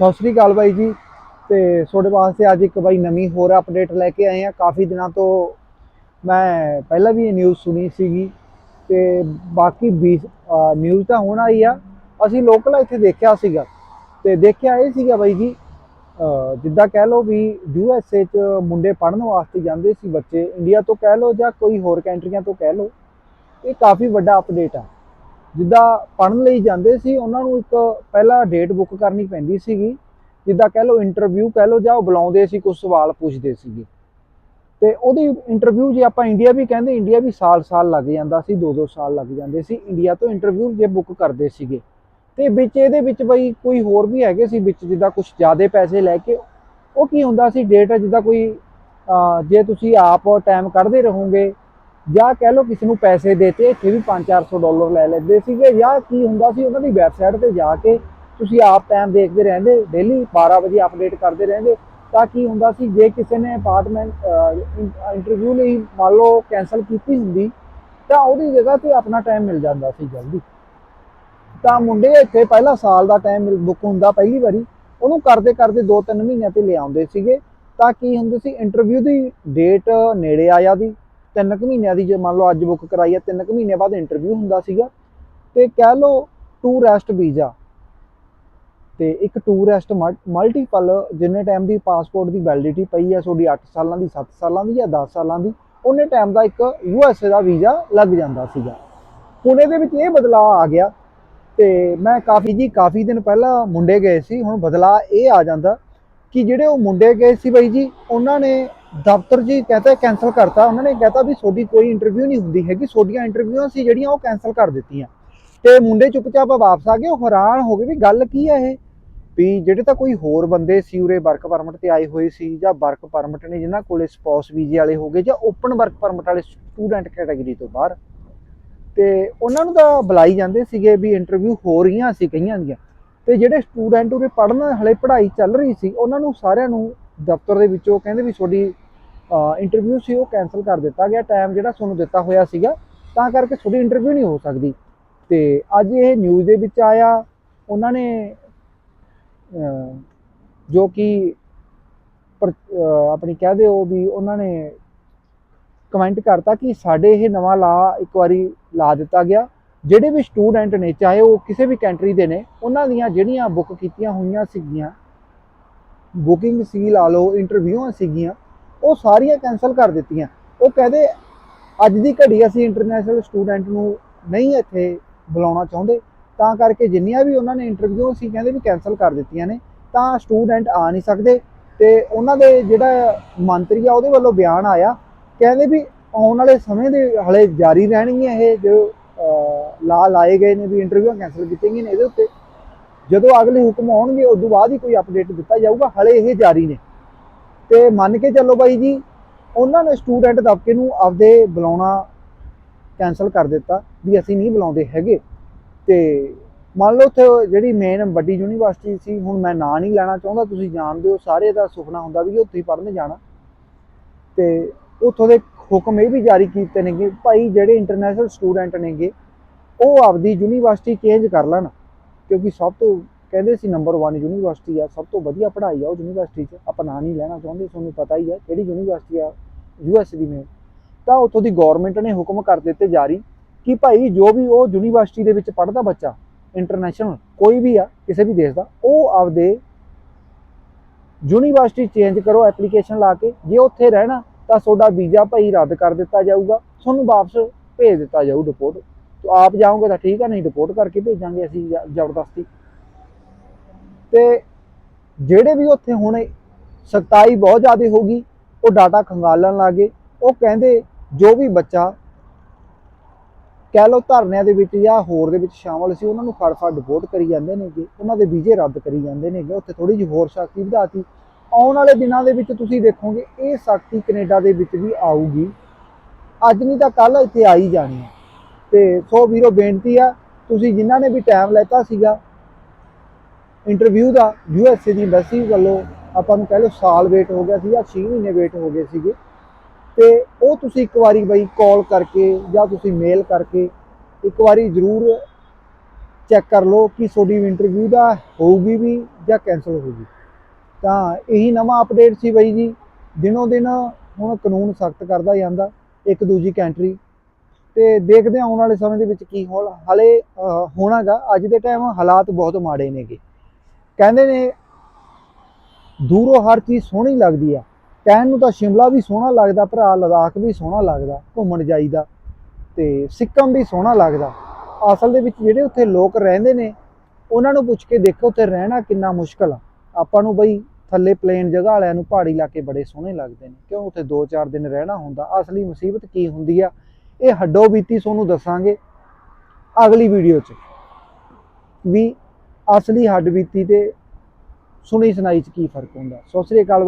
ਸਤਿ ਸ੍ਰੀ ਅਕਾਲ ਬਾਈ ਜੀ। ਤੇ ਤੁਹਾਡੇ ਵਾਸਤੇ ਅੱਜ ਇੱਕ ਬਾਈ ਨਵੀਂ ਹੋਰ ਅਪਡੇਟ ਲੈ ਕੇ ਆਏ ਆ। ਕਾਫੀ ਦਿਨਾਂ ਤੋਂ ਮੈਂ ਪਹਿਲਾਂ ਵੀ ਇਹ ਨਿਊਜ਼ ਸੁਣੀ ਸੀਗੀ। ਤੇ ਬਾਕੀ ਵੀ ਨਿਊਜ਼ ਤਾਂ ਹੁਣ ਆਈ ਆ। ਅਸੀਂ ਲੋਕਲ ਇੱਥੇ ਦੇਖਿਆ ਸੀਗਾ। ਤੇ ਦੇਖਿਆ ਇਹ ਸੀਗਾ ਬਾਈ ਜੀ ਜਿੱਦਾਂ ਕਹਿ ਲਓ ਵੀ ਯੂ ਐਸ ਏ ਚ ਮੁੰਡੇ ਪੜ੍ਹਨ ਵਾਸਤੇ ਜਾਂਦੇ ਸੀ ਬੱਚੇ। ਇੰਡੀਆ ਤੋਂ ਕਹਿ ਲਓ ਜਾਂ ਕੋਈ ਹੋਰ ਕੰਟਰੀਆਂ ਤੋਂ ਕਹਿ ਲਓ। ਇਹ ਕਾਫੀ ਵੱਡਾ ਅਪਡੇਟ ਆ। ਜਿੱਦਾਂ ਪੜ੍ਹਨ ਲਈ ਜਾਂਦੇ ਸੀ, ਉਹਨਾਂ ਨੂੰ ਇੱਕ ਪਹਿਲਾਂ ਡੇਟ ਬੁੱਕ ਕਰਨੀ ਪੈਂਦੀ ਸੀਗੀ। ਜਿੱਦਾਂ ਕਹਿ ਲਓ ਇੰਟਰਵਿਊ ਕਹਿ ਲਓ ਜਾਂ ਉਹ ਬੁਲਾਉਂਦੇ ਸੀ ਕੁਝ ਸਵਾਲ ਪੁੱਛਦੇ ਸੀਗੇ। ਤੇ ਉਹਦੀ ਇੰਟਰਵਿਊ ਜੇ ਆਪਾਂ ਇੰਡੀਆ ਵੀ ਕਹਿੰਦੇ ਇੰਡੀਆ ਵੀ ਸਾਲ-ਸਾਲ ਲੱਗ ਜਾਂਦਾ ਸੀ 2-2 ਸਾਲ ਲੱਗ ਜਾਂਦੇ ਸੀ। ਇੰਡੀਆ ਤੋਂ ਇੰਟਰਵਿਊ ਜੇ ਬੁੱਕ ਕਰਦੇ ਸੀਗੇ। ਤੇ ਵਿੱਚ ਇਹਦੇ ਵਿੱਚ ਬਈ ਕੋਈ ਹੋਰ ਵੀ ਹੈਗੇ ਸੀ, ਵਿੱਚ ਜਿੱਦਾਂ ਕੁਝ ਜ਼ਿਆਦਾ ਪੈਸੇ ਲੈ ਕੇ, ਉਹ ਕੀ ਹੁੰਦਾ ਸੀ ਡੇਟ ਜਿੱਦਾਂ ਕੋਈ ਜੇ ਤੁਸੀਂ ਆਪ ਟਾਈਮ ਕੱਢਦੇ ਰਹੋਗੇ ਜਾਂ ਕਹਿ ਲਓ ਕਿਸੇ ਨੂੰ ਪੈਸੇ ਦੇਤੇ, ਇੱਥੇ ਵੀ 5-400 ਡਾਲਰ ਲੈ ਲੈਂਦੇ ਸੀਗੇ ਜਾਂ ਕੀ ਹੁੰਦਾ ਸੀ, ਉਹਨਾਂ ਦੀ ਵੈਬਸਾਈਟ ਤੇ ਜਾ ਕੇ ਤੁਸੀਂ ਆਪ ਟਾਈਮ ਦੇਖਦੇ ਰਹਿੰਦੇ ਡੇਲੀ 12 ਵਜੇ ਅਪਡੇਟ ਕਰਦੇ ਰਹਿੰਦੇ, ਤਾਂ ਕੀ ਹੁੰਦਾ ਸੀ, ਜੇ ਕਿਸੇ ਨੇ ਅਪਾਰਟਮੈਂਟ ਇੰਟਰਵਿਊ ਲਈ ਮੰਨ ਲਓ ਕੈਨਸਲ ਕੀਤੀ ਹੁੰਦੀ, ਤਾਂ ਉਹਦੀ ਜਗ੍ਹਾ ਤੇ ਆਪਣਾ ਟਾਈਮ ਮਿਲ ਜਾਂਦਾ ਸੀ ਜਲਦੀ। ਤਾਂ ਮੁੰਡੇ ਇੱਥੇ ਪਹਿਲਾ ਸਾਲ ਦਾ ਟਾਈਮ ਬੁੱਕ ਹੁੰਦਾ ਪਹਿਲੀ ਵਾਰੀ, ਉਹਨੂੰ ਕਰਦੇ ਕਰਦੇ 2-3 ਮਹੀਨਿਆਂ ਤੇ ਲਿਆਉਂਦੇ ਸੀਗੇ, ਤਾਂ ਕੀ ਹੁੰਦੇ ਸੀ ਇੰਟਰਵਿਊ ਦੀ ਡੇਟ ਨੇੜੇ ਆ ਜਾਂਦੀ ਤਿੰਨ ਕੁ ਮਹੀਨਿਆਂ ਦੀ ਜੇ ਮੰਨ ਲਓ ਅੱਜ ਬੁੱਕ ਕਰਾਈ ਆ, ਤਿੰਨ ਕੁ ਮਹੀਨੇ ਬਾਅਦ ਇੰਟਰਵਿਊ ਹੁੰਦਾ ਸੀਗਾ। ਤੇ ਕਹਿ ਲਓ ਟੂਰਿਸਟ ਵੀਜ਼ਾ ਤੇ ਇੱਕ ਟੂਰਿਸਟ ਮਲਟੀਪਲ ਜਿੰਨੇ ਟਾਈਮ ਦੀ ਪਾਸਪੋਰਟ ਦੀ ਵੈਲਿਡਿਟੀ ਪਈ ਹੈ ਤੁਹਾਡੀ 8 ਸਾਲਾਂ ਦੀ 7 ਸਾਲਾਂ ਦੀ ਜਾਂ 10 ਸਾਲਾਂ ਦੀ, ਉਹਨੇ ਟਾਈਮ ਦਾ ਇੱਕ ਯੂ ਐਸ ਏ ਦਾ ਵੀਜ਼ਾ ਲੱਗ ਜਾਂਦਾ ਸੀਗਾ। ਹੁਣ ਇਹਦੇ ਵਿੱਚ ਇਹ ਬਦਲਾਅ ਆ ਗਿਆ ਤੇ ਮੈਂ ਕਾਫੀ ਜੀ, ਕਾਫੀ ਦਿਨ ਪਹਿਲਾਂ ਮੁੰਡੇ ਗਏ ਸੀ, ਹੁਣ ਬਦਲਾਅ ਇਹ ਆ ਜਾਂਦਾ ਕਿ ਜਿਹੜੇ ਉਹ ਮੁੰਡੇ ਗਏ ਸੀ ਬਾਈ ਜੀ, ਉਹਨਾਂ ਨੇ ਦਫ਼ਤਰ ਜੀ ਕਹਤਾ ਕੈਨਸਲ ਕਰਤਾ। ਉਹਨਾਂ ਨੇ ਕਹਤਾ ਵੀ ਤੁਹਾਡੀ ਕੋਈ ਇੰਟਰਵਿਊ ਨਹੀਂ ਹੁੰਦੀ ਹੈਗੀ। ਤੁਹਾਡੀਆਂ ਇੰਟਰਵਿਊਆਂ ਸੀ ਜਿਹੜੀਆਂ ਉਹ ਕੈਨਸਲ ਕਰ ਦਿੱਤੀਆਂ। ਤੇ ਮੁੰਡੇ ਚੁੱਪਚਾਪ ਵਾਪਸ ਆ ਗਏ। ਉਹ ਹੈਰਾਨ ਹੋ ਗਏ ਵੀ ਗੱਲ ਕੀ ਹੈ ਇਹ? ਵੀ ਜਿਹੜੇ ਤਾਂ ਕੋਈ ਹੋਰ ਬੰਦੇ ਸੀ ਉਰੇ, ਵਰਕ ਪਰਮਿਟ ਤੇ ਆਏ ਹੋਏ ਸੀ ਜਾਂ ਵਰਕ ਪਰਮਿਟ ਨੇ ਜਿਨ੍ਹਾਂ ਕੋਲੇ ਸਪੌਸ ਵੀਜ਼ੇ ਵਾਲੇ ਹੋਗੇ ਜਾਂ ਓਪਨ ਵਰਕ ਪਰਮਿਟ ਵਾਲੇ ਸਟੂਡੈਂਟ ਕੈਟਾਗਰੀ ਤੋਂ ਬਾਹਰ। ਤੇ ਉਹਨਾਂ ਨੂੰ ਤਾਂ ਬੁਲਾਈ ਜਾਂਦੇ ਸੀਗੇ ਵੀ ਇੰਟਰਵਿਊ ਹੋ ਰਹੀਆਂ ਸੀ ਕਈਆਂ ਦੀਆਂ। ਤੇ ਜਿਹੜੇ ਸਟੂਡੈਂਟ ਉਰੇ ਪੜ੍ਹਨ ਹਲੇ ਪੜ੍ਹਾਈ ਚੱਲ ਰਹੀ ਸੀ, ਉਹਨਾਂ ਨੂੰ ਸਾਰਿਆਂ ਨੂੰ ਦਫ਼ਤਰ ਦੇ ਵਿੱਚੋਂ ਕਹਿੰਦੇ ਵੀ ਤੁਹਾਡੀ ਇੰਟਰਵਿਊ ਸੀ, ਉਹ ਕੈਨਸਲ ਕਰ ਦਿੱਤਾ ਗਿਆ ਟਾਈਮ ਜਿਹੜਾ ਤੁਹਾਨੂੰ ਦਿੱਤਾ ਹੋਇਆ ਸੀਗਾ, ਤਾਂ ਕਰਕੇ ਤੁਹਾਡੀ ਇੰਟਰਵਿਊ ਨਹੀਂ ਹੋ ਸਕਦੀ। ਤੇ ਅੱਜ ਇਹ ਨਿਊਜ਼ ਦੇ ਵਿੱਚ ਆਇਆ, ਉਹਨਾਂ ਨੇ ਜੋ ਕਿ ਪਰ- ਆਪਣੀ ਕਹਿ ਦਿਓ ਵੀ ਉਹਨਾਂ ਨੇ ਕਮੈਂਟ ਕਰਤਾ ਕਿ ਸਾਡੇ ਇਹ ਨਵਾਂ ਲਾ ਇੱਕ ਵਾਰੀ ਲਾ ਦਿੱਤਾ ਗਿਆ। ਜਿਹੜੇ ਵੀ ਸਟੂਡੈਂਟ ਨੇ, ਚਾਹੇ ਉਹ ਕਿਸੇ ਵੀ ਕੰਟਰੀ ਦੇ ਨੇ, ਉਹਨਾਂ ਦੀਆਂ ਜਿਹੜੀਆਂ ਬੁੱਕ ਕੀਤੀਆਂ ਹੋਈਆਂ ਸੀਗੀਆਂ ਬੁਕਿੰਗ ਸੀ ਲਾ ਲਓ ਇੰਟਰਵਿਊਆਂ ਸੀਗੀਆਂ ਉਹ ਸਾਰੀਆਂ ਕੈਨਸਲ ਕਰ ਦਿੱਤੀਆਂ। ਉਹ ਕਹਦੇ, ਅੱਜ ਦੀ ਘੜੀ ਅਸੀਂ ਇੰਟਰਨੈਸ਼ਨਲ ਸਟੂਡੈਂਟ ਨੂੰ ਨਹੀਂ ਇੱਥੇ ਬੁਲਾਉਣਾ ਚਾਹੁੰਦੇ। ਤਾਂ ਕਰਕੇ ਜਿੰਨੀਆਂ ਵੀ ਉਹਨਾਂ ਨੇ ਇੰਟਰਵਿਊ ਸੀ ਕਹਿੰਦੇ ਵੀ ਕੈਨਸਲ ਕਰ ਦਿੱਤੀਆਂ ਨੇ। ਤਾਂ ਸਟੂਡੈਂਟ ਆ ਨਹੀਂ ਸਕਦੇ। ਤੇ ਉਹਨਾਂ ਦੇ ਜਿਹੜਾ ਮੰਤਰੀ ਆ, ਉਹਦੇ ਵੱਲੋਂ ਬਿਆਨ ਆਇਆ। ਕਹਿੰਦੇ ਵੀ ਆਉਣ ਵਾਲੇ ਸਮੇਂ ਦੇ ਹਲੇ ਜਾਰੀ ਰਹਿਣਗੀਆਂ ਇਹ ਜੋ ਲਾ, ਲਾਏ ਗਏ ਨੇ ਵੀ ਇੰਟਰਵਿਊ ਕੈਨਸਲ ਕੀਤੀਆਂ ਗਈਆਂ ਨੇ ਇਹਦੇ ਉੱਤੇ। ਜਦੋਂ ਅਗਲੇ ਹੁਕਮ ਆਉਣਗੇ ਉਸ ਤੋਂ ਬਾਅਦ ਹੀ ਕੋਈ ਅਪਡੇਟ ਦਿੱਤਾ ਜਾਊਗਾ। ਹਲੇ ਇਹ ਜਾਰੀ ਨੇ। ਤੇ ਮੰਨ ਕੇ ਚੱਲੋ ਬਾਈ ਜੀ, ਉਹਨਾਂ ਨੇ ਸਟੂਡੈਂਟ ਦਬਕੇ ਨੂੰ ਆਪਦੇ ਬੁਲਾਉਣਾ ਕੈਨਸਲ ਕਰ ਦਿੱਤਾ ਵੀ ਅਸੀਂ ਨਹੀਂ ਬੁਲਾਉਂਦੇ ਹੈਗੇ। ਤੇ ਮੰਨ ਲਓ ਉੱਥੇ ਜਿਹੜੀ ਮੇਨ ਵੱਡੀ ਯੂਨੀਵਰਸਿਟੀ ਸੀ, ਹੁਣ ਮੈਂ ਨਾਂ ਨਹੀਂ ਲੈਣਾ ਚਾਹੁੰਦਾ, ਤੁਸੀਂ ਜਾਣਦੇ ਹੋ, ਸਾਰੇ ਦਾ ਸੁਪਨਾ ਹੁੰਦਾ ਵੀ ਉੱਥੇ ਹੀ ਪੜ੍ਹਨ ਜਾਣਾ। ਤੇ ਉੱਥੋਂ ਦੇ ਹੁਕਮ ਇਹ ਵੀ ਜਾਰੀ ਕੀਤੇ ਨੇਗੇ, ਭਾਈ ਜਿਹੜੇ ਇੰਟਰਨੈਸ਼ਨਲ ਸਟੂਡੈਂਟ ਨੇਗੇ, ਉਹ ਆਪਦੀ ਯੂਨੀਵਰਸਿਟੀ ਚੇਂਜ ਕਰ ਲੈਣ, ਕਿਉਂਕਿ ਸਭ ਤੋਂ ਕਹਿੰਦੇ ਸੀ ਨੰਬਰ 1 ਯੂਨੀਵਰਸਿਟੀ ਆ, ਸਭ ਤੋਂ ਵਧੀਆ ਪੜ੍ਹਾਈ ਆ ਉਹ ਯੂਨੀਵਰਸਿਟੀ 'ਚ। ਆਪਾਂ ਨਾਂ ਨਹੀਂ ਲੈਣਾ ਚਾਹੁੰਦੇ, ਤੁਹਾਨੂੰ ਪਤਾ ਹੀ ਹੈ ਕਿਹੜੀ ਯੂਨੀਵਰਸਿਟੀ ਆ ਯੂਐਸ ਦੀ ਮੇਨ ਤਾਂ ਉੱਥੋਂ ਦੀ ਗਵਰਨਮੈਂਟ ਨੇ ਹੁਕਮ ਕਰ ਦਿੱਤੇ ਜਾਰੀ ਕਿ ਭਾਈ ਜੋ ਵੀ ਉਹ ਯੂਨੀਵਰਸਿਟੀ ਦੇ ਵਿੱਚ ਪੜ੍ਹਦਾ ਬੱਚਾ ਇੰਟਰਨੈਸ਼ਨਲ ਕੋਈ ਵੀ ਆ, ਕਿਸੇ ਵੀ ਦੇਸ਼ ਦਾ, ਉਹ ਆਪਦੇ ਯੂਨੀਵਰਸਿਟੀ ਚੇਂਜ ਕਰੋ ਐਪਲੀਕੇਸ਼ਨ ਲਾ ਕੇ, ਜੇ ਉੱਥੇ ਰਹਿਣਾ ਤਾਂ ਤੁਹਾਡਾ ਵੀਜ਼ਾ ਭਾਈ ਰੱਦ ਕਰ ਦਿੱਤਾ ਜਾਊਗਾ, ਤੁਹਾਨੂੰ ਵਾਪਸ ਭੇਜ ਦਿੱਤਾ ਜਾਊ ਰਿਪੋਰਟ ਤੋ ਆਪ ਜਾਓਗੇ ਤਾਂ ਠੀਕ ਆ, ਨਹੀਂ ਰਿਪੋਰਟ ਕਰਕੇ ਭੇਜਾਂਗੇ ਅਸੀਂ ਜ਼ਬਰਦਸਤੀ। ਤੇ ਜਿਹੜੇ ਵੀ ਉੱਥੇ ਹੁਣ ਸਖਤਾਈ ਬਹੁਤ ਜ਼ਿਆਦਾ ਹੋ ਗਈ, ਉਹ ਡਾਟਾ ਖੰਗਾਲਣ ਲੱਗੇ। ਉਹ ਕਹਿੰਦੇ ਜੋ ਵੀ ਬੱਚਾ ਕਹਿ ਲਓ ਧਰਨਿਆਂ ਦੇ ਵਿੱਚ ਜਾਂ ਹੋਰ ਦੇ ਵਿੱਚ ਸ਼ਾਮਲ ਸੀ, ਉਹਨਾਂ ਨੂੰ ਫੜ ਫੜ ਡਿਪੋਰਟ ਕਰੀ ਜਾਂਦੇ ਨੇਗੇ ਉਹਨਾਂ ਦੇ ਵੀਜ਼ੇ ਰੱਦ ਕਰੀ ਜਾਂਦੇ ਨੇਗੇ ਉੱਥੇ ਥੋੜੀ ਜਿਹੀ ਹੋਰ ਸ਼ਕਤੀ ਵਧਾਤੀ। ਆਉਣ ਵਾਲੇ ਦਿਨਾਂ ਦੇ ਵਿੱਚ ਤੁਸੀਂ ਦੇਖੋਗੇ, ਇਹ ਸਖਤੀ ਕੈਨੇਡਾ ਦੇ ਵਿੱਚ ਵੀ ਆਊਗੀ। ਅੱਜ ਨਹੀਂ ਤਾਂ ਕੱਲ ਇੱਥੇ ਆਈ ਜਾਣੀ ਹੈ। ਤੇ ਸੋ ਵੀਰੋ, ਬੇਨਤੀ ਆ, ਤੁਸੀਂ ਜਿਨ੍ਹਾਂ ਨੇ ਵੀ ਟਾਈਮ ਲੈਤਾ ਸੀਗਾ ਇੰਟਰਵਿਊ ਦਾ ਯੂਐਸਏ ਦੀ ਐਮਬੈਸੀ ਵੱਲੋਂ ਆਪਾਂ ਨੂੰ ਕਹਿ ਲਓ ਸਾਲ ਵੇਟ ਹੋ ਗਿਆ ਸੀ ਜਾਂ 6 ਮਹੀਨੇ ਵੇਟ ਹੋ ਗਏ ਸੀਗੇ। ਤੇ ਉਹ ਤੁਸੀਂ ਇੱਕ ਵਾਰੀ ਬਈ ਕਾਲ ਕਰਕੇ ਜਾਂ ਤੁਸੀਂ ਮੇਲ ਕਰਕੇ ਇੱਕ ਵਾਰੀ ਜ਼ਰੂਰ ਚੈੱਕ ਕਰ ਲਓ ਕਿ ਤੁਹਾਡੀ ਇੰਟਰਵਿਊ ਦਾ ਹੋਊਗੀ ਵੀ ਜਾਂ ਕੈਨਸਲ ਹੋਊਗੀ। ਤਾਂ ਇਹੀ ਨਵਾਂ ਅਪਡੇਟ ਸੀ ਬਾਈ ਜੀ। ਦਿਨੋਂ ਦਿਨ ਹੁਣ ਕਾਨੂੰਨ ਸਖਤ ਕਰਦਾ ਜਾਂਦਾ ਇੱਕ ਦੂਜੀ ਕੰਟਰੀ ਤੇ ਦੇਖਦੇ ਹਾਂ ਆਉਣ ਵਾਲੇ ਸਮੇਂ ਦੇ ਵਿੱਚ ਕੀ ਹੋਲ ਹਲੇ ਅਹ, ਹੋਣਾਗਾ। ਅੱਜ ਦੇ ਟਾਈਮ ਹਾਲਾਤ ਬਹੁਤ ਮਾੜੇ ਨੇਗੇ। ਕਹਿੰਦੇ ਨੇ, ਦੂਰੋਂ ਹਰ ਚੀਜ਼ ਸੋਹਣੀ ਲੱਗਦੀ ਆ। ਕਹਿਣ ਨੂੰ ਤਾਂ ਸ਼ਿਮਲਾ ਵੀ ਸੋਹਣਾ ਲੱਗਦਾ, ਭਰਾ ਲਦਾਖ ਵੀ ਸੋਹਣਾ ਲੱਗਦਾ, ਘੁੰਮਣ ਜਾਈਦਾ, ਤੇ ਸਿੱਕਮ ਵੀ ਸੋਹਣਾ ਲੱਗਦਾ। ਅਸਲ ਦੇ ਵਿੱਚ ਜਿਹੜੇ ਉੱਥੇ ਲੋਕ ਰਹਿੰਦੇ ਨੇ, ਉਹਨਾਂ ਨੂੰ ਪੁੱਛ ਕੇ ਦੇਖੋ ਉੱਥੇ ਰਹਿਣਾ ਕਿੰਨਾ ਮੁਸ਼ਕਲ ਆ। ਆਪਾਂ ਨੂੰ ਬਈ ਥੱਲੇ ਪਲੇਨ ਜਗ੍ਹਾ ਵਾਲਿਆਂ ਨੂੰ ਪਹਾੜੀ ਇਲਾਕੇ ਬੜੇ ਸੋਹਣੇ ਲੱਗਦੇ ਨੇ, ਕਿਉਂ ਉੱਥੇ 2-4 ਦਿਨ ਰਹਿਣਾ ਹੁੰਦਾ? ਅਸਲੀ ਮੁਸੀਬਤ ਕੀ ਹੁੰਦੀ ਆ? ਇਹ ਹੱਡੋ ਬੀਤੀ ਤੁਹਾਨੂੰ ਦੱਸਾਂਗੇ ਅਗਲੀ ਵੀਡੀਓ 'ਚ। ਵੀ ਅਸਲੀ ਹੱਡ ਬੀਤੀ ਤੇ ਸੁਣੀ ਸੁਣਾਈ 'ਚ ਕੀ ਫ਼ਰਕ ਹੁੰਦਾ? ਸਤਿ ਸ੍ਰੀ ਅਕਾਲ